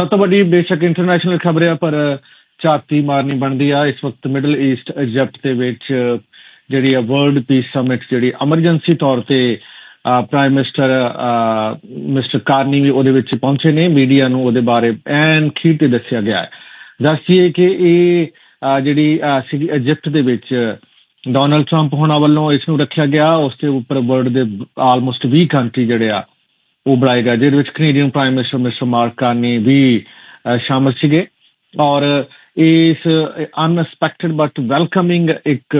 ਸਭ ਤੋਂ ਵੱਡੀ ਬੇਸ਼ੱਕ ਇੰਟਰਨੈਸ਼ਨਲ ਖਬਰ ਹੈ ਪਰ ਝਾਤੀ ਮਾਰਨੀ ਬਣਦੀ ਆ। ਇਸ ਵਕਤ ਮਿਡਲ ਈਸਟ ਇਜਿਪਟ ਦੇ ਵਿੱਚ ਜਿਹੜੀ ਆ ਵਰਲਡ ਪੀਸ ਸਮਿਟ ਜਿਹੜੀ ਐਮਰਜੈਂਸੀ ਤੌਰ ਤੇ ਪ੍ਰਾਈਮ ਮਿਨਿਸਟਰ ਮਿਸਟਰ ਕਾਰਨੀ ਵੀ ਉਹਦੇ ਵਿੱਚ ਪਹੁੰਚੇ ਨੇ। ਮੀਡੀਆ ਨੂੰ ਉਹਦੇ ਬਾਰੇ ਐਨ ਖੀਰ ਤੇ ਦੱਸਿਆ ਗਿਆ ਹੈ। ਦੱਸੀਏ ਕਿ ਇਹ ਜਿਹੜੀ ਅਹ, ਸੀਗੀ ਇਜਿਪਟ ਦੇ ਵਿੱਚ ਡੋਨਲਡ ਟਰੰਪ ਹੋਣਾ ਵੱਲੋਂ ਇਸ ਨੂੰ ਰੱਖਿਆ ਗਿਆ। ਉਸ ਦੇ ਉੱਪਰ ਵਰਲਡ ਦੇ ਆਲਮੋਸਟ 20 ਕੰਟਰੀ ਜਿਹੜੇ ਆ ਉਹ ਬਣਾਏ ਗਏ ਜਿਹਦੇ ਵਿੱਚ Canadian prime minister mister Mark Carney ਵੀ ਅਹ, ਸ਼ਾਮਲ ਸੀਗੇ ਔਰ ਇਸ ਅਨਐਕਸਪੈਕਟਡ ਬਟ ਵੈਲਕਮਿੰਗ ਇੱਕ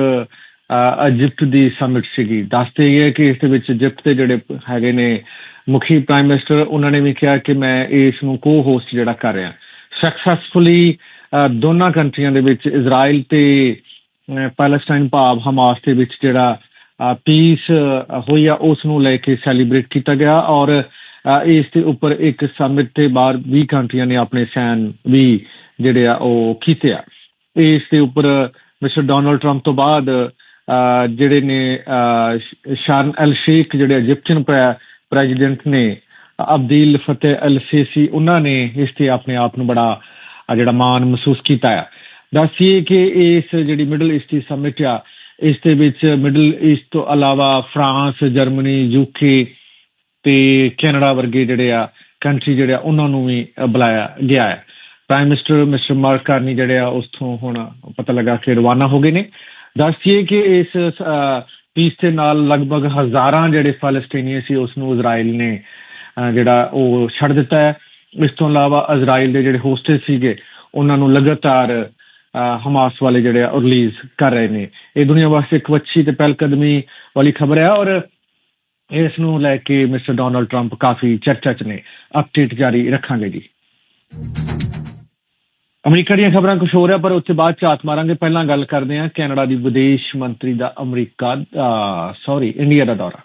ਇਜਿਪਟ ਦੀ ਸਮਿਟ ਸੀਗੀ ਦੱਸਦੇ ਇਹ ਕਿ ਇਸ ਦੇ ਵਿੱਚ ਇਜਿਪਟ ਦੇ ਜਿਹੜੇ ਹੈਗੇ ਨੇ ਮੁਖੀ ਪ੍ਰਾਈਮ ਮਿਨਿਸਟਰ ਉਹਨਾਂ ਨੇ ਵੀ ਕਿਹਾ ਕਿ ਮੈਂ ਇਸ ਨੂੰ ਕੋ ਹੋਸਟ ਜਿਹੜਾ ਕਰ ਰਿਹਾ ਸਕਸੈਸਫੁਲੀ ਦੋਨਾਂ ਕੰਟਰੀਆਂ ਦੇ ਵਿੱਚ ਇਜ਼ਰਾਈਲ ਤੇ ਪੈਲਸਟਾਈਨ ਭਾਵ ਹਮਾਸ ਦੇ ਵਿੱਚ ਜਿਹੜਾ ਪੀਸ ਹੋਈ ਆ ਉਸ ਨੂੰ ਲੈ ਕੇ ਸੈਲੀਬ੍ਰੇਟ ਕੀਤਾ ਗਿਆ ਔਰ ਇਸ ਦੇ ਉੱਪਰ ਇੱਕ ਸਮਿਟ ਤੇ ਬਾਹਰ 20 ਕੰਟਰੀਆਂ ਨੇ ਆਪਣੇ ਸੈਨ ਵੀ ਜਿਹੜੇ ਆ ਉਹ ਕੀਤੇ ਆ। ਇਸ ਦੇ ਉੱਪਰ ਮਿਸਟਰ ਡੋਨਲਡ ਟਰੰਪ ਤੋਂ ਬਾਅਦ ਜਿਹੜੇ ਨੇ ਅਹ, ਅਲ ਸ਼ੇਖ ਜਿਹੜੇ ਇਜਿਪਸ਼ੀਅਨ ਪ੍ਰੈਜ਼ੀਡੈਂਟ ਨੇ ਅਬਦੀਲ ਫਤਿਹ ਅਲ ਸੀਸੀ ਉਹਨਾਂ ਨੇ ਇਸ ਤੇ ਆਪਣੇ ਆਪ ਨੂੰ ਬੜਾ ਜਿਹੜਾ ਮਾਣ ਮਹਿਸੂਸ ਕੀਤਾ ਹੈ ਦੱਸੀਏ ਕਿ ਇਸ ਜਿਹੜੀ ਮਿਡਲ ਈਸਟ ਸਮਿਟ ਆ ਇਸ ਦੇ ਵਿੱਚ ਮਿਡਲ ਈਸਟ ਤੋਂ ਇਲਾਵਾ ਫਰਾਂਸ ਜਰਮਨੀ ਯੂਕੇ ਤੇ ਕੈਨੇਡਾ ਵਰਗੇ ਜਿਹੜੇ ਆ ਕੰਟਰੀ ਜਿਹੜੇ ਆ, ਉਹਨਾਂ ਨੂੰ ਵੀ ਬੁਲਾਇਆ ਗਿਆ ਹੈ। Prime minister mister Mark Carney ਜਿਹੜੇ ਆ, ਉਸ ਤੋਂ ਹੁਣ ਪਤਾ ਲੱਗਾ ਕਿ ਰਵਾਨਾ ਹੋ ਗਏ ਨੇ। ਦੱਸੀਏ ਕਿ ਇਸ ਪੀਸ ਦੇ ਨਾਲ ਲਗਭਗ ਹਜ਼ਾਰਾਂ ਜਿਹੜੇ ਫਲਸਤੀਨੀ ਸੀ, ਉਸ ਨੂੰ ਇਜ਼ਰਾਈਲ ਨੇ ਜਿਹੜਾ ਉਹ ਛੱਡ ਦਿੱਤਾ ਹੈ। ਇਸ ਤੋਂ ਇਲਾਵਾ ਇਜ਼ਰਾਈਲ ਦੇ ਜਿਹੜੇ ਹੋਸਟੇ ਸੀਗੇ, ਉਹਨਾਂ ਨੂੰ ਲਗਾਤਾਰ ਹਮਾਸ ਵਾਲੇ ਜਿਹੜੇ ਆ ਰਿਲੀਜ਼ ਕਰ ਰਹੇ ਨੇ। ਇਹ ਦੁਨੀਆ ਵਾਸਤੇ ਇੱਕ ਵੱਛੀ ਤੇ ਪਹਿਲਕਦਮੀ ਵਾਲੀ ਖਬਰ ਹੈ ਔਰ ਇਸ ਨੂੰ ਲੈ ਕੇ ਮਿਸਟਰ ਡੋਨਲਡ ਟਰੰਪ ਕਾਫੀ ਚਰਚਾ 'ਚ ਨੇ। ਅਪਡੇਟ ਜਾਰੀ ਰੱਖਾਂਗੇ ਜੀ। ਅਮਰੀਕਾ ਦੀਆਂ ਖਬਰਾਂ ਕੁਝ ਹੋ ਰਿਹਾ ਪਰ ਉੱਥੇ ਬਾਅਦ ਚ ਮਾਰਾਂਗੇ। ਪਹਿਲਾਂ ਗੱਲ ਕਰਦੇ ਹਾਂ ਕੈਨੇਡਾ ਦੀ ਵਿਦੇਸ਼ ਮੰਤਰੀ ਦਾ ਅਮਰੀਕਾ ਸੌਰੀ ਇੰਡੀਆ ਦਾ ਦੌਰਾ।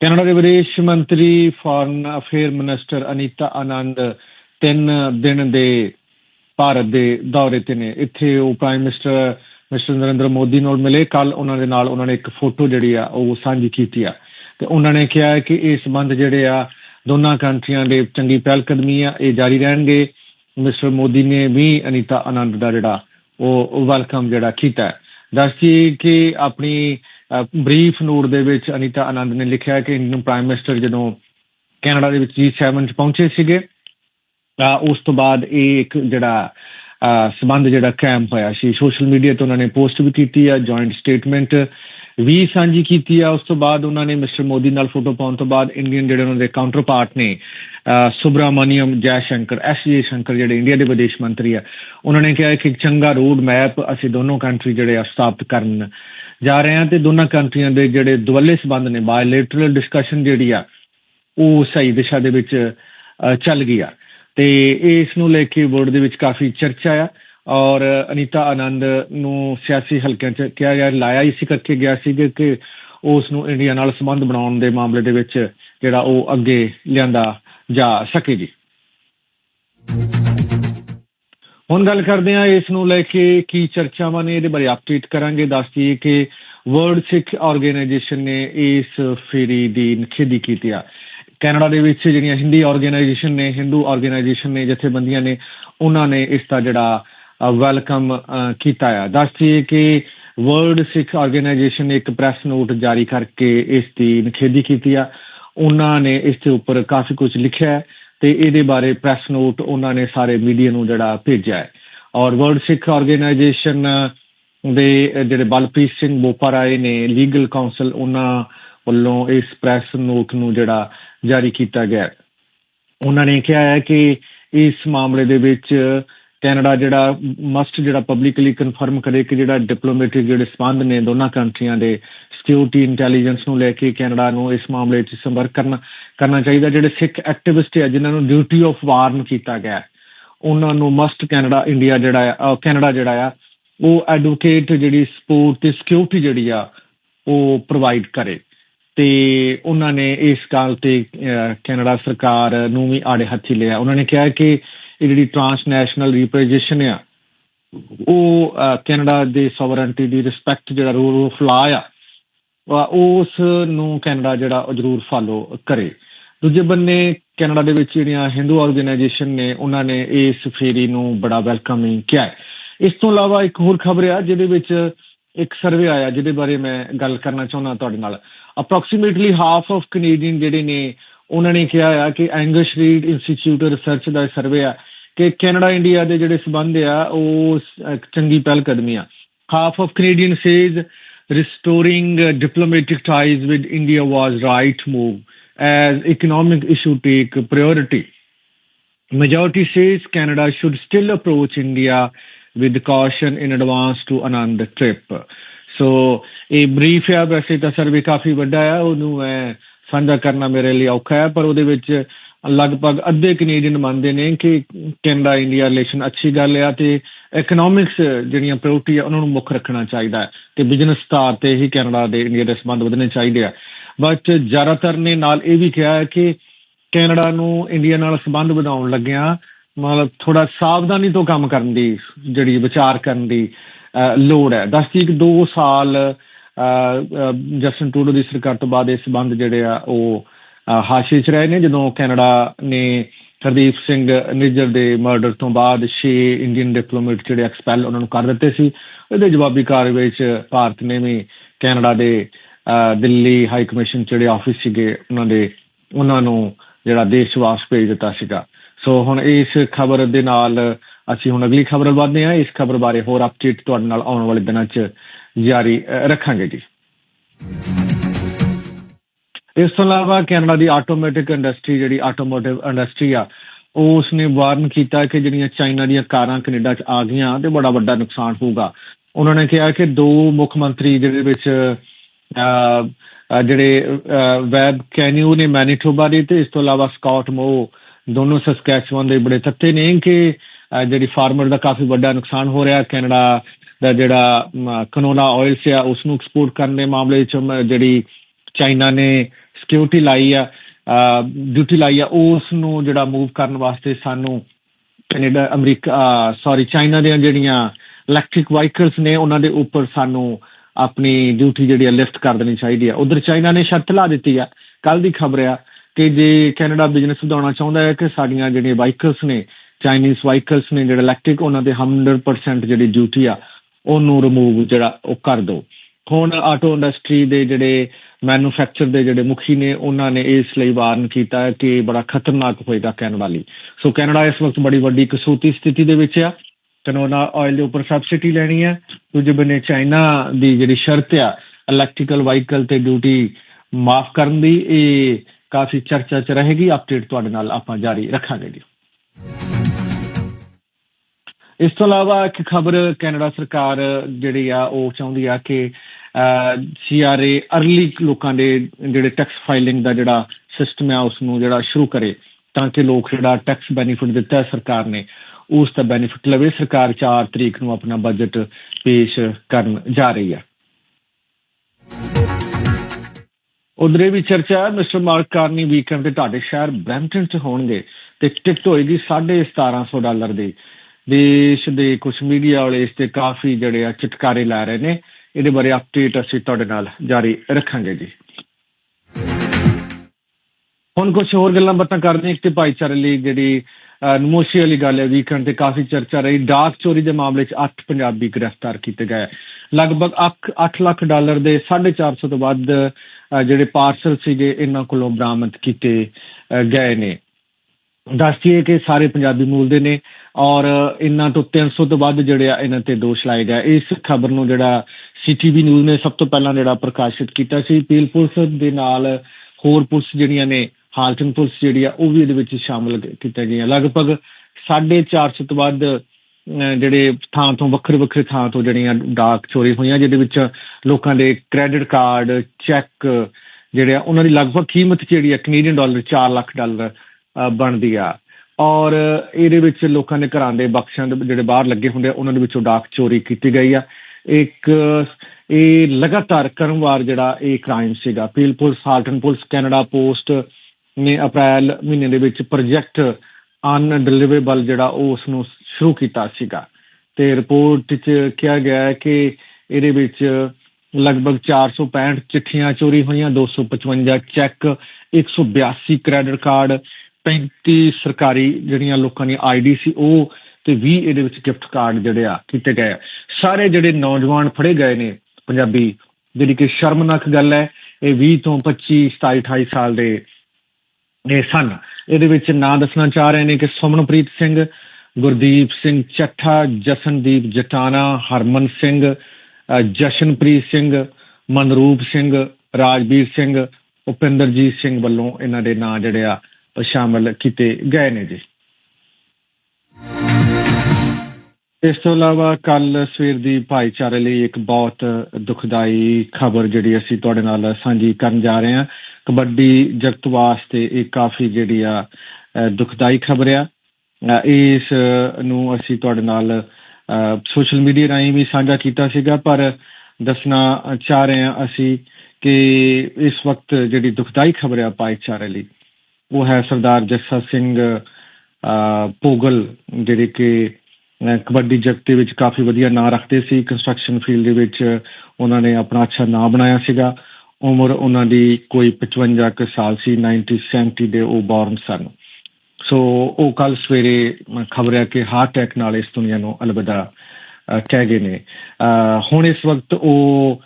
ਕੈਨੇਡਾ ਦੇ ਵਿਦੇਸ਼ ਮੰਤਰੀ foreign affair minister Anita Anand ਤਿੰਨ ਦਿਨ ਦੇ ਭਾਰਤ ਦੇ ਦੌਰੇ ਤੇ ਨੇ। ਇੱਥੇ ਉਹ prime minister mister Narinder Modi ਨਾਲ ਮਿਲੇ। ਕੱਲ ਉਹਨਾਂ ਦੇ ਨਾਲ ਉਹਨਾਂ ਨੇ ਇੱਕ ਫੋਟੋ ਜਿਹੜੀ ਆ, ਉਹ ਸਾਂਝੀ ਕੀਤੀ ਆ। ਤੇ ਉਹਨਾਂ ਨੇ ਕਿਹਾ ਕਿ ਇਹ ਸੰਬੰਧ ਜਿਹੜੇ ਆ, ਦੋਨਾਂ ਕੰਟਰੀਆਂ ਦੇ ਚੰਗੀ ਪਹਿਲਕਦਮੀ ਆ, ਇਹ ਜਾਰੀ ਰਹਿਣਗੇ। ਮਿਸਟਰ ਮੋਦੀ ਨੇ ਵੀ ਅਨੀਤਾ ਆਨੰਦ ਦਾ ਜਿਹੜਾ, ਉਹ ਵੈਲਕਮ ਜਿਹੜਾ ਕੀਤਾ। ਹੈ। ਦੱਸੀ ਕਿ ਆਪਣੀ ਬਰੀਫ ਨੋਟ ਦੇ ਵਿੱਚ ਅਨੀਤਾ ਆਨੰਦ ਨੇ ਲਿਖਿਆ ਕਿ ਇੰਡੀਅਨ ਪ੍ਰਾਈਮ ਮਿਨਿਸਟਰ ਜਦੋਂ ਕੈਨੇਡਾ ਦੇ ਵਿੱਚ G7 ਚ ਪਹੁੰਚੇ ਸੀਗੇ ਉਸ ਤੋਂ ਬਾਅਦ ਇਹ ਇੱਕ ਜਿਹੜਾ ਅਹ, ਸਬੰਧ ਜਿਹੜਾ ਕੈਂਪ ਹੋਇਆ ਸੀ ਸੋਸ਼ਲ ਮੀਡੀਆ ਤੇ ਉਹਨਾਂ ਨੇ ਪੋਸਟ ਵੀ ਕੀਤੀ ਆ ਜੁਆਇੰਟ ਸਟੇਟਮੈਂਟ ਵੀ ਸਾਂਝੀ ਕੀਤੀ ਆ। ਉਸ ਤੋਂ ਬਾਅਦ ਉਹਨਾਂ ਨੇ ਮਿਸਟਰ ਮੋਦੀ ਨਾਲ ਫੋਟੋ ਪਾਉਣ ਤੋਂ ਬਾਅਦ ਇੰਡੀਅਨ ਜਿਹੜੇ ਉਹਨਾਂ ਦੇ ਕਾਊਂਟਰ ਪਾਰਟ ਨੇ ਸੁਬਰਾਮਨੀਅਮ ਜੈ ਸ਼ੰਕਰ ਐਸ ਜੀ ਸ਼ੰਕਰ ਜਿਹੜੇ ਇੰਡੀਆ ਦੇ ਵਿਦੇਸ਼ ਮੰਤਰੀ ਆ ਉਹਨਾਂ ਨੇ ਕਿਹਾ ਕਿ ਇੱਕ ਚੰਗਾ ਰੋਡ ਮੈਪ ਅਸੀਂ ਦੋਨੋਂ ਕੰਟਰੀ ਜਿਹੜੇ ਆ ਸਥਾਪਿਤ ਕਰਨ ਜਾ ਰਹੇ ਹਾਂ ਤੇ ਦੋਨਾਂ ਕੰਟਰੀਆਂ ਦੇ ਜਿਹੜੇ ਦੁਵੱਲੇ ਸਬੰਧ ਨੇ ਬਾਇਲੇਟਰਲ ਡਿਸਕਸ਼ਨ ਜਿਹੜੀ ਆ ਉਹ ਸਹੀ ਦਿਸ਼ਾ ਦੇ ਵਿੱਚ ਚੱਲ ਗਈ ਆ। ਤੇ ਇਸ ਨੂੰ ਲੈ ਕੇ ਬੋਰਡ ਦੇ ਵਿੱਚ ਕਾਫੀ ਚਰਚਾ ਆ ਔਰ ਅਨੀਤਾ ਆਨੰਦ ਨੂੰ ਸਿਆਸੀ ਹਲਕਿਆਂ 'ਚ ਕਿਹਾ ਗਿਆ, ਲਾਇਆ ਇਸੇ ਕਰਕੇ ਗਿਆ ਸੀ ਕਿ- ਕਿ ਉਸ ਨੂੰ ਇੰਡੀਆ ਨਾਲ ਸੰਬੰਧ ਬਣਾਉਣ ਦੇ ਮਾਮਲੇ ਦੇ ਵਿੱਚ ਜਿਹੜਾ ਉਹ ਅੱਗੇ ਲਿਆਂਦਾ ਜਾ ਸਕੇ ਜੀ ਹੁਣ ਗੱਲ ਕਰਦੇ ਹਾਂ ਇਸ ਨੂੰ ਲੈ ਕੇ ਕੀ ਚਰਚਾਵਾਂ ਨੇ, ਇਹਦੇ ਬਾਰੇ ਅਪਡੇਟ ਕਰਾਂਗੇ। ਦੱਸਦੀ ਕਿ ਵਰਲਡ ਸਿੱਖ ਆਰਗੇਨਾਈਜੇਸ਼ਨ ਨੇ ਇਸ ਫੇਰੀ ਦੀ ਨਿਖੇਧੀ ਕੀਤੀ ਆ। ਕੈਨੇਡਾ ਦੇ ਵਿੱਚ ਜਿਹੜੀਆਂ ਹਿੰਦੀ ਆਰਗੇਨਾਈਜੇਸ਼ਨ ਨੇ, ਹਿੰਦੂ ਆਰਗੇਨਾਈਜੇਸ਼ਨ ਨੇ, ਜਥੇਬੰਦੀਆਂ ਨੇ, ਉਹਨਾਂ ਨੇ ਇਸ ਦਾ ਜਿਹੜਾ ਵੈਲਕਮ ਕੀਤਾ ਆ। ਦੱਸਦੀ ਕਿ ਵਰਲਡ ਸਿੱਖ ਆਰਗੇਨਾਈਜੇਸ਼ਨ ਇੱਕ ਪ੍ਰੈਸ ਨੋਟ ਜਾਰੀ ਕਰਕੇ ਇਸ ਦੀ ਨਿਖੇਧੀ ਕੀਤੀ ਆ। ਉਹਨਾਂ ਨੇ ਇਸ ਦੇ ਉੱਪਰ ਕਾਫੀ ਕੁਝ ਲਿਖਿਆ ਹੈ ਤੇ ਇਹਦੇ ਬਾਰੇ ਪ੍ਰੈਸ ਨੋਟ ਉਹਨਾਂ ਨੇ ਸਾਰੇ ਮੀਡੀਆ ਨੂੰ ਜਿਹੜਾ ਭੇਜਿਆ ਹੈ। ਔਰ ਵਰਲਡ ਸਿੱਖ ਆਰਗੇਨਾਈਜੇਸ਼ਨ ਦੇ ਜਿਹੜੇ ਬਲਪ੍ਰੀਤ ਸਿੰਘ ਬੋਪਾਰਾਏ ਨੇ ਲੀਗਲ ਕਾਉਂਸਲ ਉਹਨਾਂ ਵੱਲੋਂ ਇਸ ਪ੍ਰੈਸ ਨੋਟ ਨੂੰ ਜਿਹੜਾ ਜਾਰੀ ਕੀਤਾ ਗਿਆ ਉਹਨਾਂ ਨੇ ਕਿਹਾ ਹੈ ਕਿ ਇਸ ਮਾਮਲੇ ਦੇ ਵਿੱਚ ਕੈਨੇਡਾ ਜਿਹੜਾ ਮਸਟ ਜਿਹੜਾ ਪਬਲਿਕਲੀ ਕਨਫਰਮ ਕਰੇ ਕਿ ਜਿਹੜਾ ਡਿਪਲੋਮੈਟਿਕ ਜਿਹੜੇ ਸਬੰਧ ਨੇ ਦੋਨਾਂ ਕੰਟਰੀਆਂ ਦੇ ਸਿਕਿਉਰਿਟੀ ਇੰਟੈਲੀਜੈਂਸ ਨੂੰ ਲੈ ਕੇ ਕੈਨੇਡਾ ਨੂੰ ਇਸ ਮਾਮਲੇ 'ਚ ਸੰਪਰਕ ਕਰਨਾ ਕਰਨਾ ਚਾਹੀਦਾ। ਜਿਹੜੇ ਸਿੱਖ ਐਕਟਿਵਿਸਟ ਹੈ ਜਿਨ੍ਹਾਂ ਨੂੰ ਡਿਊਟੀ ਆਫ ਵਾਰਨ ਕੀਤਾ ਗਿਆ ਉਹਨਾਂ ਨੂੰ ਮਸਟ ਕੈਨੇਡਾ, ਇੰਡੀਆ ਜਿਹੜਾ ਆ ਕੈਨੇਡਾ ਜਿਹੜਾ ਆ, ਉਹ ਐਡਵੋਕੇਟ ਜਿਹੜੀ ਸਪੋਰਟ ਤੇ ਸਿਕਿਉਰਿਟੀ ਜਿਹੜੀ ਆ, ਉਹ ਪ੍ਰੋਵਾਈਡ ਕਰੇ। ਤੇ ਉਹਨਾਂ ਨੇ ਇਸ ਗੱਲ ਤੇ ਕੈਨੇਡਾ ਸਰਕਾਰ ਨੂੰ ਵੀ ਆੜੇ ਹੱਥੀ ਲਿਆ। ਉਹਨਾਂ ਨੇ ਕਿਹਾ ਕਿ ਇਹ ਜਿਹੜੀ ਟ੍ਰਾਂਸਨੈਸ਼ਨਲ ਰਿਪਰੈਜ਼ੈਂਟੇਸ਼ਨ ਆ, ਉਹ ਕੈਨੇਡਾ ਦੇ ਸੋਵਰਨਟੀ ਦੀ ਰਿਸਪੈਕਟ ਜਿਹੜਾ ਰੂਲ ਆਫ ਲਾ ਆ ਵਾ ਉਸ ਨੂੰ ਕੈਨੇਡਾ ਜਿਹੜਾ ਉਹ ਜ਼ਰੂਰ ਫਾਲੋ ਕਰੇ। ਦੂਜੇ ਬੰਨੇ ਕੈਨੇਡਾ ਦੇ ਵਿੱਚ ਜਿਹੜੀਆਂ ਹਿੰਦੂ ਆਰਗੇਨਾਈਜੇਸ਼ਨ ਨੇ, ਉਹਨਾਂ ਨੇ ਇਸ ਫੇਰੀ ਨੂੰ ਬੜਾ ਵੈਲਕਮਿੰਗ ਕਿਹਾ ਇਸ ਤੋਂ ਇਲਾਵਾ ਇੱਕ ਹੋਰ ਖਬਰ ਆ, ਜਿਹਦੇ ਵਿੱਚ ਇੱਕ ਸਰਵੇ ਆਇਆ ਜਿਹਦੇ ਬਾਰੇ ਮੈਂ ਗੱਲ ਕਰਨਾ ਚਾਹੁੰਦਾ ਤੁਹਾਡੇ ਨਾਲ ਅਪਰੋਕਸੀਮੇਟਲੀ ਹਾਫ ਆਫ ਕੈਨੇਡੀਅਨ ਜਿਹੜੇ ਨੇ ਉਹਨਾਂ ਨੇ ਕਿਹਾ ਆ ਕਿ ਐਂਗਸ ਰੀਡ ਇੰਸਟੀਚਿਊਟ ਰਿਸਰਚ ਦਾ ਸਰਵੇ ਆ ਕਿ ਕੈਨੇਡਾ ਇੰਡੀਆ ਦੇ ਜਿਹੜੇ ਸਬੰਧ ਆ ਉਹ ਚੰਗੀ ਪਹਿਲ ਕਦਮੀ ਆ half of Canadian says restoring uh, diplomatic ties with India was right move as economic issue take priority. Majority says Canada should still approach India with caution in advance to Anand trip. So ਇਹ brief ਆ ਵੈਸੇ ਤਾਂ survey ਕਾਫੀ ਵੱਡਾ ਆ ਉਹਨੂੰ ਮੈਂ ਸਾਂਝਾ ਕਰਨਾ ਮੇਰੇ ਲਈ ਔਖਾ ਹੈ ਪਰ ਉਹਦੇ ਵਿੱਚ ਲਗਭਗ ਅੱਧੇ ਕੈਨੇਡੀਅਨ ਮੰਨਦੇ ਨੇ ਕਿ ਕੈਨੇਡਾ ਇੰਡੀਆ ਰਿਲੇਸ਼ਨ ਅੱਛੀ ਗੱਲ ਆ ਤੇ ਇਕਨੋਮਿਕਸ ਜਿਹੜੀਆਂ ਪ੍ਰਾਇੋਰਟੀ ਆ ਉਹਨਾਂ ਨੂੰ ਮੁੱਖ ਰੱਖਣਾ ਚਾਹੀਦਾ ਹੈ ਤੇ ਬਿਜ਼ਨਸ ਤਾਰ ਤੇ ਹੀ ਕੈਨੇਡਾ ਦੇ ਇੰਡੀਆ ਦੇ ਸੰਬੰਧ ਵਧਣੇ ਚਾਹੀਦੇ ਆ ਬਟ ਜ਼ਿਆਦਾਤਰ ਨੇ ਨਾਲ ਇਹ ਵੀ ਕਿਹਾ ਹੈ ਕਿ ਕੈਨੇਡਾ ਨੂੰ ਇੰਡੀਆ ਨਾਲ ਸੰਬੰਧ ਵਧਾਉਣ ਲੱਗਿਆਂ ਮਤਲਬ ਥੋੜਾ ਸਾਵਧਾਨੀ ਤੋਂ ਕੰਮ ਕਰਨ ਦੀ ਜਿਹੜੀ ਵਿਚਾਰ ਕਰਨ ਦੀ ਲੋੜ ਹੈ। ਦੱਸਦੀ ਕਿ 2 ਸਾਲ ਜਸਟਨ ਟਰੂਡੋ ਦੀ ਸਰਕਾਰ ਤੋਂ ਬਾਅਦ ਇਹ ਸੰਬੰਧ ਜਿਹੜੇ ਆ ਉਹ ਹਾਸ਼ੀ 'ਚ ਰਹੇ ਨੇ। ਜਦੋਂ ਕੈਨੇਡਾ ਨੇ ਹਰਦੀਪ ਸਿੰਘ ਨਿੱਜਰ ਦੇ ਮਰਡਰ ਤੋਂ ਬਾਅਦ 6 ਇੰਡੀਅਨ ਡਿਪਲੋਮੈਟ ਜਿਹੜੇ ਐਕਸਪੈਲ ਉਹਨਾਂ ਨੂੰ ਕਰ ਦਿੱਤੇ ਸੀ। ਉਹਦੇ ਜਵਾਬੀ ਕਾਰਵਾਈ ਚ ਭਾਰਤ ਨੇ ਵੀ ਕੈਨੇਡਾ ਦੇ ਅਹ, ਦਿੱਲੀ ਹਾਈ ਕਮਿਸ਼ਨ ਜਿਹੜੇ ਆਫਿਸ ਸੀਗੇ ਉਹਨਾਂ ਦੇ ਉਹਨਾਂ ਨੂੰ ਜਿਹੜਾ ਦੇਸ਼ ਵਾਪਸ ਭੇਜ ਦਿੱਤਾ ਸੀਗਾ। ਸੋ ਹੁਣ ਇਸ ਖਬਰ ਦੇ ਨਾਲ ਅਸੀਂ ਹੁਣ ਅਗਲੀ ਖਬਰ ਵਧਦੇ ਹਾਂ। ਇਸ ਖਬਰ ਬਾਰੇ ਹੋਰ ਅਪਡੇਟ ਤੁਹਾਡੇ ਨਾਲ ਆਉਣ ਵਾਲੇ ਦਿਨਾਂ 'ਚ ਜਾਰੀ ਰੱਖਾਂਗੇ ਜੀ। ਇਸ ਤੋਂ ਇਲਾਵਾ ਕੈਨੇਡਾ ਦੀ ਆਟੋਮੈਟਿਕ ਇੰਡਸਟਰੀ ਜਿਹੜੀ ਆਟੋਮੋਟਿਵ ਇੰਡਸਟਰੀ ਆ ਉਸ ਨੇ ਵਾਰਨ ਕੀਤਾ ਕਿ ਜਿਹੜੀਆਂ ਚਾਈਨਾ ਦੀਆਂ ਕਾਰਾਂ ਕੈਨੇਡਾ 'ਚ ਆ ਗਈਆਂ ਤੇ ਬੜਾ ਵੱਡਾ ਨੁਕਸਾਨ ਹੋਊਗਾ। ਉਹਨਾਂ ਨੇ ਕਿਹਾ ਕਿ ਦੋ ਮੁੱਖ ਮੰਤਰੀ ਜਿਹਦੇ ਵਿੱਚ ਜਿਹੜੇ ਵੈਬ ਕੈਨਿਊ ਨੇ ਮੈਨੀਟੋਬਾ ਦੇ ਤੇ ਇਸ ਤੋਂ ਇਲਾਵਾ ਸਕਾਟ ਮੋ ਦੋਨੋਂ ਸਸਕੈਚੁਅਨ ਦੇ ਬੜੇ ਤੱਤੇ ਨੇ ਕਿ ਜਿਹੜੀ ਫਾਰਮਰ ਦਾ ਕਾਫੀ ਵੱਡਾ ਨੁਕਸਾਨ ਹੋ ਰਿਹਾ ਕੈਨੇਡਾ ਦਾ ਜਿਹੜਾ ਕਨੋਲਾ ਆਇਲ ਸੀ ਆ ਉਸ ਨੂੰ ਐਕਸਪੋਰਟ ਕਰਨ ਦੇ ਮਾਮਲੇ 'ਚ ਜਿਹੜੀ ਚਾਈਨਾ ਨੇ ਸਿਕਿਉਰਿਟੀ ਲਾਈ ਆ ਡਿਊਟੀ ਲਾਈ ਆ ਉਸ ਨੂੰ ਜਿਹੜਾ ਮੂਵ ਕਰਨ ਵਾਸਤੇ ਸਾਨੂੰ ਕੈਨੇਡਾ ਅਮਰੀਕਾ ਸੌਰੀ ਚਾਈਨਾ ਦੀਆਂ ਜਿਹੜੀਆਂ ਇਲੈਕਟ੍ਰਿਕ ਵਾਹੀਕਲਸ ਨੇ, ਉਹਨਾਂ ਦੇ ਉੱਪਰ ਸਾਨੂੰ ਆਪਣੀ ਡਿਊਟੀ ਜਿਹੜੀ ਆ ਲਿਫਟ ਕਰ ਦੇਣੀ ਚਾਹੀਦੀ ਆ। ਉਧਰ ਚਾਈਨਾ ਨੇ ਸ਼ਰਤ ਲਾ ਦਿੱਤੀ ਆ। ਕੱਲ ਦੀ ਖਬਰ ਆ ਕਿ ਜੇ ਕੈਨੇਡਾ ਬਿਜ਼ਨਸ ਵਧਾਉਣਾ ਚਾਹੁੰਦਾ ਹੈ ਕਿ ਸਾਡੀਆਂ ਜਿਹੜੀਆਂ ਵਾਹੀਕਲਸ ਨੇ ਚਾਈਨੀਜ਼ ਵਾਹੀਕਲਸ ਨੇ, ਜਿਹੜੇ ਇਲੈਕਟ੍ਰਿਕ ਉਹਨਾਂ ਤੇ 100% ਜਿਹੜੀ ਡਿਊਟੀ ਆ, ਉਹਨੂੰ ਰਿਮੂਵ ਜਿਹੜਾ ਉਹ ਕਰ ਦਿਓ ਹੁਣ ਆਟੋ ਇੰਡਸਟਰੀ ਦੇ ਜਿਹੜੇ ਮੈਨੂਫੈਕਚਰ ਦੇ ਜਿਹੜੇ ਮੁਖੀ ਨੇ, ਉਹਨਾਂ ਨੇ ਇਸ ਲਈ ਵਾਰਨ ਕੀਤਾ ਕਿ ਬੜਾ ਖਤਰਨਾਕ ਹੋਏਗਾ ਕੈਨੇਡਾ ਲਈ। ਸੋ ਕੈਨੇਡਾ ਇਸ ਵਕਤ ਬੜੀ ਵੱਡੀ ਕਸੂਤੀ ਸਥਿਤੀ ਦੇ ਵਿੱਚ ਆ। ਕੈਨੇਡਾ ਆਇਲ ਦੇ ਉੱਪਰ ਸਬਸਿਡੀ ਲੈਣੀ ਹੈ। ਦੂਜੇ ਬੰਨੇ ਚਾਈਨਾ ਦੀ ਜਿਹੜੀ ਸ਼ਰਤ ਆ ਇਲੈਕਟ੍ਰੀਕਲ ਵਾਹੀਕਲ ਤੇ ਡਿਊਟੀ ਮਾਫ ਕਰਨ ਦੀ, ਇਹ ਕਾਫੀ ਚਰਚਾ ਚ ਰਹੇਗੀ ਅਪਡੇਟ ਤੁਹਾਡੇ ਨਾਲ ਆਪਾਂ ਜਾਰੀ ਰੱਖਾਂਗੇ ਜੀ। ਇਸ ਤੋਂ ਇਲਾਵਾ ਇੱਕ ਖਬਰ ਕੈਨੇਡਾ ਸਰਕਾਰ ਜਿਹੜੀ ਆ, ਉਹ ਚਾਹੁੰਦੀ ਆ ਕਿ ਸੀਆਰਏ ਅਰਲੀ ਲੋਕਾਂ ਦੇ ਜਿਹੜੇ ਟੈਕਸ ਫਾਈਲਿੰਗ ਦਾ ਜਿਹੜਾ ਸਿਸਟਮ ਆ ਉਸ ਨੂੰ ਜਿਹੜਾ ਸ਼ੁਰੂ ਕਰੇ ਤਾਂ ਕਿ ਲੋਕ ਜਿਹੜਾ ਟੈਕਸ ਬੈਨੀਫਿਟ ਦਿੱਤਾ ਸਰਕਾਰ ਨੇ, ਉਸ ਦਾ ਬੈਨੀਫਿਟ ਲਵੇ। ਸਰਕਾਰ 4 ਤਰੀਕ ਨੂੰ ਆਪਣਾ ਬਜਟ ਪੇਸ਼ ਕਰਨ ਜਾ ਰਹੀ ਹੈ ਉਧਰੇ ਵੀ ਚਰਚਾ ਹੈ ਮਿਸਟਰ ਮਾਰਕ ਕਾਰਨੀ ਵੀਕਐਂਡ ਤੇ ਤੁਹਾਡੇ ਸ਼ਹਿਰ ਬ੍ਰੈਂਟਨ 'ਚ ਹੋਣਗੇ ਤੇ ਟਿਕਟ ਹੋਏਗੀ 1750 ਡਾਲਰ ਦੀ। ਦੇਸ਼ ਦੇ ਕੁਝ ਮੀਡੀਆ ਵਾਲੇ ਇਸ ਤੇ ਕਾਫੀ ਜਿਹੜੇ ਆ ਚਟਕਾਰੇ ਲਾ ਰਹੇ ਨੇ। ਇਹਦੇ ਬਾਰੇ ਅਪਡੇਟ ਅਸੀਂ ਤੁਹਾਡੇ ਨਾਲ ਜਾਰੀ ਰੱਖਾਂਗੇ ਜੀ। ਹੁਣ ਕੁਝ ਹੋਰ ਗੱਲਾਂ ਬਾਤਾਂ ਕਰਦੇ ਇੱਕ ਤੇ ਭਾਈਚਾਰੇ ਲਈ ਜਿਹੜੀ ਅਹ, ਨਮੋਸ਼ੀ ਵਾਲੀ ਗੱਲ ਹੈ ਵੀਕਐਂਡ ਤੇ ਕਾਫੀ ਚਰਚਾ ਰਹੀ। ਡਾਕ ਚੋਰੀ ਦੇ ਮਾਮਲੇ 'ਚ 8 ਪੰਜਾਬੀ ਗ੍ਰਿਫਤਾਰ ਕੀਤੇ ਗਏ। ਲਗਭਗ 8 ਲੱਖ ਡਾਲਰ ਦੇ 450 ਤੋਂ ਵੱਧ ਜਿਹੜੇ ਪਾਰਸਲ ਸੀਗੇ, ਇਹਨਾਂ ਕੋਲੋਂ ਬਰਾਮਦ ਕੀਤੇ ਗਏ ਨੇ। ਦੱਸਦੀਏ ਕਿ ਸਾਰੇ ਪੰਜਾਬੀ ਮੂਲ ਦੇ ਨੇ ਔਰ ਇਹਨਾਂ ਤੋਂ 300 ਤੋਂ ਵੱਧ ਜਿਹੜੇ ਆ, ਇਹਨਾਂ ਤੇ ਦੋਸ਼ ਲਾਏ ਗਏ ਇਸ ਖਬਰ ਨੂੰ ਜਿਹੜਾ ਸੀਟੀਵੀ ਨਿਊਜ਼ ਨੇ ਸਭ ਤੋਂ ਪਹਿਲਾਂ ਜਿਹੜਾ ਪ੍ਰਕਾਸ਼ਿਤ ਕੀਤਾ ਸੀ ਪੀਲ ਪੁਲਿਸ ਦੇ ਨਾਲ ਹੋਰ ਪੁਲਿਸ ਜਿਹੜੀਆਂ ਨੇ ਹਾਲਟਨ ਪੁਲਿਸ ਜਿਹੜੀ ਆ, ਉਹ ਵੀ ਇਹਦੇ ਵਿੱਚ ਸ਼ਾਮਲ ਕੀਤੀਆਂ ਗਈਆਂ। ਲਗਭਗ 450 ਤੋਂ ਵੱਧ ਜਿਹੜੇ ਥਾਂ ਤੋਂ ਵੱਖਰੇ ਵੱਖਰੇ ਥਾਂ ਤੋਂ ਜਿਹੜੀਆਂ ਡਾਕ ਚੋਰੀ ਹੋਈਆਂ, ਜਿਹਦੇ ਵਿੱਚ ਲੋਕਾਂ ਦੇ ਕ੍ਰੈਡਿਟ ਕਾਰਡ ਚੈੱਕ ਜਿਹੜੇ ਆ, ਉਹਨਾਂ ਦੀ ਲਗਭਗ ਕੀਮਤ ਜਿਹੜੀ ਆ ਕੈਨੇਡੀਅਨ ਡਾਲਰ 4 ਲੱਖ ਡਾਲਰ ਬਣਦੀ ਆ। ਔਰ ਇਹਦੇ ਵਿੱਚ ਲੋਕਾਂ ਦੇ ਘਰਾਂ ਦੇ ਬਕਸਿਆਂ ਦੇ ਜਿਹੜੇ ਬਾਹਰ ਲੱਗੇ ਹੁੰਦੇ ਆ, ਉਹਨਾਂ ਦੇ ਵਿੱਚੋਂ ਡਾਕ ਚੋਰੀ ਕੀਤੀ ਗਈ ਆ। ਇੱਕ ਇਹ ਲਗਾਤਾਰ ਕਰਮਵਾਰ ਜਿਹੜਾ ਇਹ ਕ੍ਰਾਈਮ ਸੀਗਾ। Peel police Halton police Canada post ਨੇ ਅਪ੍ਰੈਲ ਮਹੀਨੇ ਦੇ ਵਿੱਚ ਪ੍ਰੋਜੈਕਟ ਅਨਡਿਲੀਵਰੇਬਲ ਜਿਹੜਾ ਉਹ ਉਸ ਨੂੰ ਸ਼ੁਰੂ ਕੀਤਾ ਸੀਗਾ। ਤੇ ਰਿਪੋਰਟ 'ਚ ਕਿਹਾ ਗਿਆ ਹੈ ਕਿ ਇਹਦੇ ਵਿੱਚ ਲਗਭਗ 465 ਚਿੱਠੀਆਂ ਚੋਰੀ ਹੋਈਆਂ 255 ਚੈੱਕ 182 ਕ੍ਰੈਡਿਟ ਕਾਰਡ 35 ਸਰਕਾਰੀ ਜਿਹੜੀਆਂ ਲੋਕਾਂ ਦੀਆਂ ਆਈਡੀ ਸੀ ਉਹ, ਤੇ 20 ਇਹਦੇ ਵਿੱਚ ਗਿਫਟ ਕਾਰਡ ਜਿਹੜੇ ਆ ਕੀਤੇ ਗਏ ਸਾਰੇ ਜਿਹੜੇ ਨੌਜਵਾਨ ਫੜੇ ਗਏ ਨੇ ਪੰਜਾਬੀ, ਜਿਹੜੀ ਕਿ ਸ਼ਰਮਨਾਕ ਗੱਲ ਹੈ, ਇਹ 20 ਤੋਂ 25 27 28 ਸਾਲ ਦੇ ਇਹ ਸਨ। ਇਹਦੇ ਵਿੱਚ ਨਾਂ ਦੱਸਣਾ ਚਾਹ ਰਹੇ ਨੇ ਕਿ ਸੁਮਨਪ੍ਰੀਤ ਸਿੰਘ ਗੁਰਦੀਪ ਸਿੰਘ ਚੱਠਾ, ਜਸਨਦੀਪ ਜਟਾਣਾ, ਹਰਮਨ ਸਿੰਘ ਜਸ਼ਨਪ੍ਰੀਤ ਸਿੰਘ, ਮਨਰੂਪ ਸਿੰਘ, ਰਾਜਵੀਰ ਸਿੰਘ, ਉਪਿੰਦਰਜੀਤ ਸਿੰਘ ਵੱਲੋਂ ਇਹਨਾਂ ਦੇ ਨਾਂ ਜਿਹੜੇ ਆ ਉਹ ਸ਼ਾਮਲ ਕੀਤੇ ਗਏ ਨੇ ਜੀ। ਇਸ ਤੋਂ ਇਲਾਵਾ ਕੱਲ ਸਵੇਰ ਦੀ ਭਾਈਚਾਰੇ ਲਈ ਇੱਕ ਬਹੁਤ ਦੁਖਦਾਈ ਖਬਰ ਜਿਹੜੀ ਅਸੀਂ ਤੁਹਾਡੇ ਨਾਲ ਸਾਂਝੀ ਕਰਨ ਜਾ ਰਹੇ ਹਾਂ। ਕਬੱਡੀ ਜਗਤ ਵਾਸਤੇ ਇਹ ਕਾਫੀ ਜਿਹੜੀ ਆ ਦੁਖਦਾਈ ਖਬਰ ਆ। ਇਸ ਨੂੰ ਅਸੀਂ ਤੁਹਾਡੇ ਨਾਲ ਸੋਸ਼ਲ ਮੀਡੀਆ ਰਾਹੀਂ ਵੀ ਸਾਂਝਾ ਕੀਤਾ ਸੀਗਾ ਪਰ ਦੱਸਣਾ ਚਾਹ ਰਹੇ ਹਾਂ ਅਸੀਂ ਕਿ ਇਸ ਵਕਤ ਜਿਹੜੀ ਦੁਖਦਾਈ ਖਬਰ ਆ ਭਾਈਚਾਰੇ ਲਈ ਉਹ ਹੈ ਸਰਦਾਰ ਜੱਸਾ ਸਿੰਘ ਅ, ਪੋਗਲ ਜਿਹੜੇ ਕਿ ਕਬੱਡੀ ਜਗਤ ਦੇ ਵਿੱਚ ਕਾਫੀ ਵਧੀਆ ਨਾਂ ਰੱਖਦੇ ਸੀ। ਕੰਸਟਰਕਸ਼ਨ ਫੀਲਡ ਦੇ ਵਿੱਚ ਉਹਨਾਂ ਨੇ ਆਪਣਾ ਅੱਛਾ ਨਾਂ ਬਣਾਇਆ ਸੀਗਾ। ਉਮਰ ਉਹਨਾਂ ਦੀ ਕੋਈ 55 ਕੁ ਸਾਲ ਸੀ 90 70 ਦੇ ਉਹ ਬੌਰਨ ਸਨ। ਸੋ ਉਹ ਕੱਲ ਸਵੇਰੇ ਖਬਰ ਹੈ ਕਿ ਹਾਰਟ ਅਟੈਕ ਨਾਲ ਇਸ ਦੁਨੀਆ ਨੂੰ ਅਲਵਿਦਾ ਕਹਿ ਗਏ ਨੇ। ਹੁਣ ਇਸ ਵਕਤ ਉਹ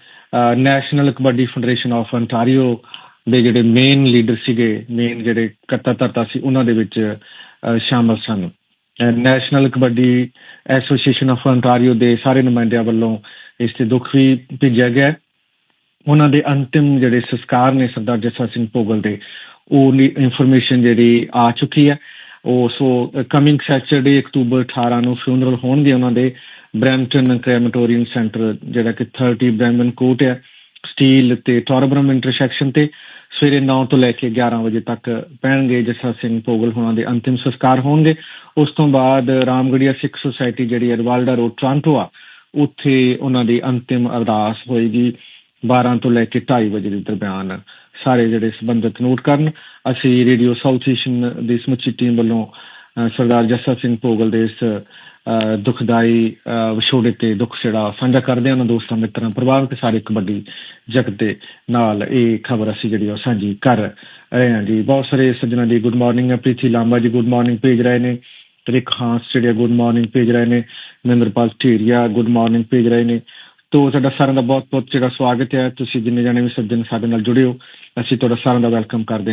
national kabaddi federation of Ontario ਦੇ ਜਿਹੜੇ ਮੇਨ ਲੀਡਰ ਸੀਗੇ ਮੇਨ ਜਿਹੜੇ ਕਰਤਾ ਧਰਤਾ ਸੀ ਉਹਨਾਂ ਦੇ ਵਿੱਚ ਅਹ, ਸ਼ਾਮਲ ਸਨ। National kabaddi association of Ontario ਦੇ ਸਾਰੇ ਨੁਮਾਇੰਦਿਆਂ ਵੱਲੋਂ ਇਸ ਤੇ ਦੁੱਖ ਵੀ ਭੇਜਿਆ ਗਿਆ ਉਹਨਾਂ ਦੇ ਅੰਤਿਮ ਜਿਹੜੇ ਸੰਸਕਾਰ ਨੇ ਸਰਦਾਰ ਜੱਸਾ ਸਿੰਘ ਭੋਗਲ ਦੇ ਉਹ ਇਨਫੋਰਮੇਸ਼ਨ ਜਿਹੜੀ ਆ ਚੁੱਕੀ ਹੈ। ਉਹ ਸੋ ਕਮਿੰਗ ਸੈਚਰਡੇ ਅਕਤੂਬਰ 18 ਨੂੰ ਫਿਊਨਰਲ ਹੋਣਗੇ ਉਹਨਾਂ ਦੇ। ਬ੍ਰੈਂਪਟਨ ਕ੍ਰੈਮਟੋਰੀਅਮ ਸੈਂਟਰ ਜਿਹੜਾ ਕਿ 30 ਬ੍ਰੈਂਪਟਨ ਕੋਰਟ ਹੈ, ਸਟੀਲ ਤੇ ਟੋਰਬਰਮ ਇੰਟਰਸੈਕਸ਼ਨ ਤੇ। ਸਵੇਰੇ 9 ਤੋਂ ਲੈ ਕੇ 11 ਵਜੇ ਤੱਕ ਪੈਣਗੇ। ਜੱਸਾ ਸਿੰਘ ਭੋਗਲ ਹੋਣਾ ਦੇ ਅੰਤਿਮ ਸੰਸਕਾਰ ਹੋਣਗੇ। ਉਸ ਤੋਂ ਬਾਅਦ ਰਾਮਗੜੀਆ ਸਿੱਖ ਸੁਸਾਇਟੀ ਜਿਹੜੀ ਹੈ, ਰਵਾਲਡਾ ਰੋਡ, ਟ੍ਰਾਂਟੋ ਆ, ਉੱਥੇ ਉਹਨਾਂ ਦੀ ਅੰਤਿਮ ਅਰਦਾਸ ਹੋਏਗੀ। 12 ਤੋਂ ਲੈ ਕੇ 2:30 ਵਜੇ ਦੇ ਦਰਮਿਆਨ ਸਾਰੇ ਜਿਹੜੇ ਸੰਬੰਧਿਤ ਨੋਟ ਕਰਨ। ਅਸੀਂ ਰੇਡੀਓ ਸਾਊਥ ਏਸ਼ੀਅਨ ਦੀ ਸਮੁੱਚੀ ਟੀਮ ਵੱਲੋਂ ਸਰਦਾਰ ਜੱਸਾ ਸਿੰਘ ਭੋਗਲ ਦੇ ਇਸ ਦੁਖਦਾਈ ਵਿਛੋੜੇ ਤੇ ਦੁੱਖ ਜਿਹੜਾ ਸਾਂਝਾ ਕਰਦੇ ਹਾਂ। ਉਹਨਾਂ ਦੋਸਤਾਂ, ਮਿੱਤਰਾਂ, ਪਰਿਵਾਰ ਤੇ ਸਾਰੇ ਕਬੱਡੀ ਜਗਤ ਦੇ ਨਾਲ ਇਹ ਖਬਰ ਅਸੀਂ ਜਿਹੜੀ ਉਹ ਸਾਂਝੀ ਕਰ ਰਹੇ ਹਾਂ ਜੀ। ਬਹੁਤ ਸਾਰੇ ਸੱਜਣਾ ਦੀ good morning Preeti Lamba ji good morning ਭੇਜ ਰਹੇ ਨੇ। ਰਿਕ ਖਾਸ ਜਿਹੜੇ ਗੁੱਡ ਮਾਰਨਿੰਗ ਭੇਜ ਰਹੇ ਨੇ। ਮਹਿੰਦਰਪਾਲ ਢੇਰੀਆ ਗੁੱਡ ਮਾਰਨਿੰਗ ਭੇਜ ਰਹੇ ਨੇ। ਤੋ ਤੁਹਾਡਾ ਸਾਰਿਆਂ ਦਾ ਬਹੁਤ ਬਹੁਤ ਜਿਹੜਾ ਸਵਾਗਤ ਹੈ। ਤੁਸੀਂ ਜਿੰਨੇ ਜਾਣੇ ਵੀ ਸੱਜਣ ਸਾਡੇ ਨਾਲ ਜੁੜੇ ਹੋ, ਅਸੀਂ ਤੁਹਾਡਾ ਸਾਰਿਆਂ ਦਾ ਵੈਲਕਮ ਕਰਦੇ